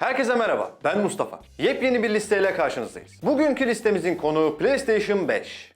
Herkese merhaba, ben Mustafa. Yepyeni bir listeyle karşınızdayız. Bugünkü listemizin konuğu PlayStation 5.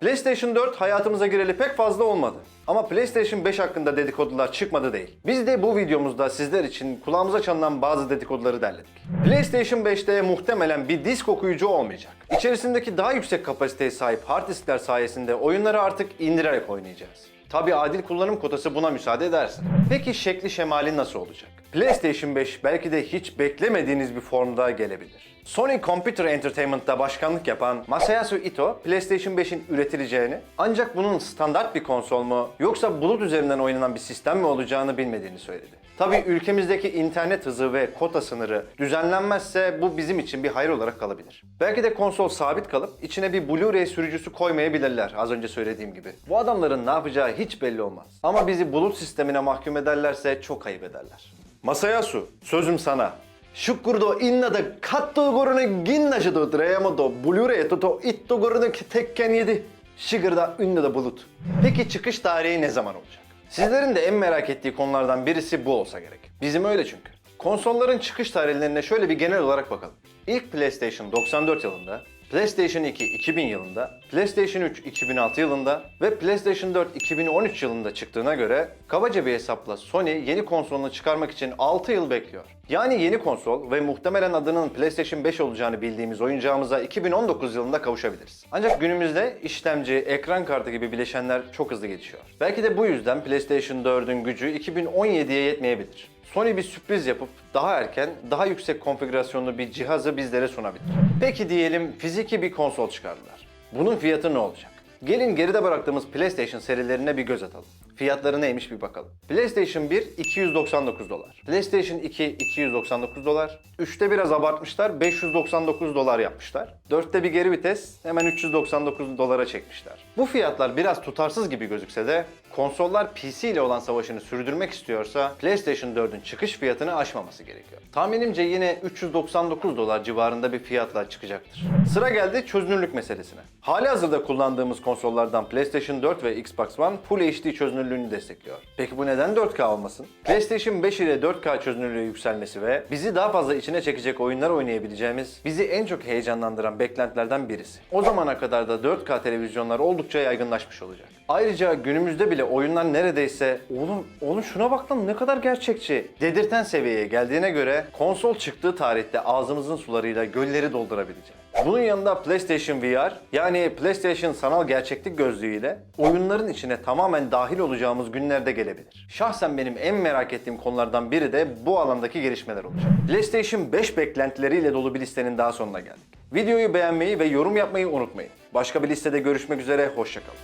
PlayStation 4 hayatımıza gireli pek fazla olmadı. Ama PlayStation 5 hakkında dedikodular çıkmadı değil. Biz de bu videomuzda sizler için kulağımıza çalınan bazı dedikoduları derledik. PlayStation 5'te muhtemelen bir disk okuyucu olmayacak. İçerisindeki daha yüksek kapasiteye sahip hard diskler sayesinde oyunları artık indirerek oynayacağız. Tabi adil kullanım kotası buna müsaade ederse. Peki şekli şemali nasıl olacak? PlayStation 5 belki de hiç beklemediğiniz bir formda gelebilir. Sony Computer Entertainment'ta başkanlık yapan Masayasu Ito, PlayStation 5'in üretileceğini ancak bunun standart bir konsol mu yoksa bulut üzerinden oynanan bir sistem mi olacağını bilmediğini söyledi. Tabi ülkemizdeki internet hızı ve kota sınırı düzenlenmezse bu bizim için bir hayır olarak kalabilir. Belki de konsol sabit kalıp içine bir Blu-ray sürücüsü koymayabilirler az önce söylediğim gibi. Bu adamların ne yapacağı hiç belli olmaz. Ama bizi bulut sistemine mahkum ederlerse çok ayıp ederler. Masayasu, sözüm sana. Şukurdo innada katto gorunu ginnaşıdo dreyamodo Blu-ray toto itto gorunu tekken yedi. Şigırda ünlü bulut. Peki çıkış tarihi ne zaman olacak? Sizlerin de en merak ettiği konulardan birisi bu olsa gerek. Bizim öyle çünkü. Konsolların çıkış tarihlerine şöyle bir genel olarak bakalım. İlk PlayStation 94 yılında, PlayStation 2 2000 yılında, PlayStation 3 2006 yılında ve PlayStation 4 2013 yılında çıktığına göre kabaca bir hesapla Sony yeni konsolunu çıkarmak için 6 yıl bekliyor. Yani yeni konsol ve muhtemelen adının PlayStation 5 olacağını bildiğimiz oyuncağımıza 2019 yılında kavuşabiliriz. Ancak günümüzde işlemci, ekran kartı gibi bileşenler çok hızlı gelişiyor. Belki de bu yüzden PlayStation 4'ün gücü 2017'ye yetmeyebilir. Sony bir sürpriz yapıp daha erken, daha yüksek konfigürasyonlu bir cihazı bizlere sunabilir. Peki diyelim fiziki bir konsol çıkardılar. Bunun fiyatı ne olacak? Gelin geride bıraktığımız PlayStation serilerine bir göz atalım. Fiyatları neymiş bir bakalım. PlayStation 1 299 dolar. PlayStation 2 299 dolar. 3'te biraz abartmışlar 599 dolar yapmışlar. 4'te bir geri vites hemen 399 dolara çekmişler. Bu fiyatlar biraz tutarsız gibi gözükse de konsollar PC ile olan savaşını sürdürmek istiyorsa PlayStation 4'ün çıkış fiyatını aşmaması gerekiyor. Tahminimce yine 399 dolar civarında bir fiyatla çıkacaktır. Sıra geldi çözünürlük meselesine. Hali hazırda kullandığımız konsollardan PlayStation 4 ve Xbox One Full HD çözünürlüğünü destekliyor. Peki bu neden 4K olmasın? PlayStation 5 ile 4K çözünürlüğe yükselmesi ve bizi daha fazla içine çekecek oyunlar oynayabileceğimiz bizi en çok heyecanlandıran beklentilerden birisi. O zamana kadar da 4K televizyonlar oldukça yaygınlaşmış olacak. Ayrıca günümüzde bile oyunlar neredeyse oğlum oğlum şuna bak lan ne kadar gerçekçi dedirten seviyeye geldiğine göre konsol çıktığı tarihte ağzımızın sularıyla gölleri doldurabileceğiz. Bunun yanında PlayStation VR yani PlayStation sanal gerçeklik gözlüğüyle oyunların içine tamamen dahil olacağımız günlerde gelebilir. Şahsen benim en merak ettiğim konulardan biri de bu alandaki gelişmeler olacak. PlayStation 5 beklentileriyle dolu bir listenin daha sonuna geldik. Videoyu beğenmeyi ve yorum yapmayı unutmayın. Başka bir listede görüşmek üzere, hoşçakalın.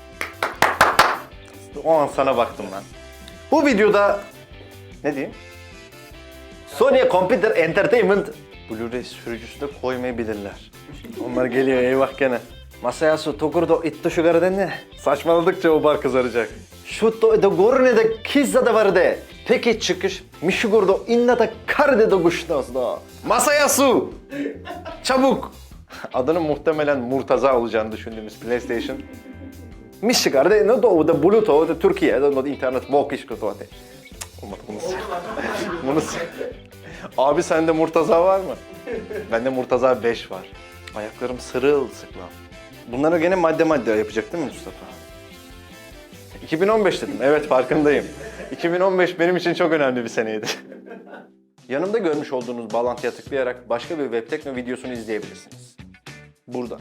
O an sana baktım ben. Bu videoda ne diyeyim? Sony Computer Entertainment Blu-ray sürücüsü de koymayabilirler. Onlar geliyor eyvah gene. Masayasu Tokurdo itto şu ne? Saçmaladıkça o bar kızaracak. Şutto do gorne de kizza da var de. Peki çıkış. Mishugurdo inna da karde do gushnas da. Masayasu! Çabuk! Adının muhtemelen Murtaza olacağını düşündüğümüz PlayStation. Michigan'da no da Bluetooth da Türkiye da no internet bok iş kötü Olmadı bunu. bunu Abi sende Murtaza var mı? Bende Murtaza 5 var. Ayaklarım sırılsıklam. Bunları gene madde madde yapacak değil mi Mustafa? 2015 dedim. Evet farkındayım. 2015 benim için çok önemli bir seneydi. Yanımda görmüş olduğunuz bağlantıya tıklayarak başka bir web tekno videosunu izleyebilirsiniz. Burada.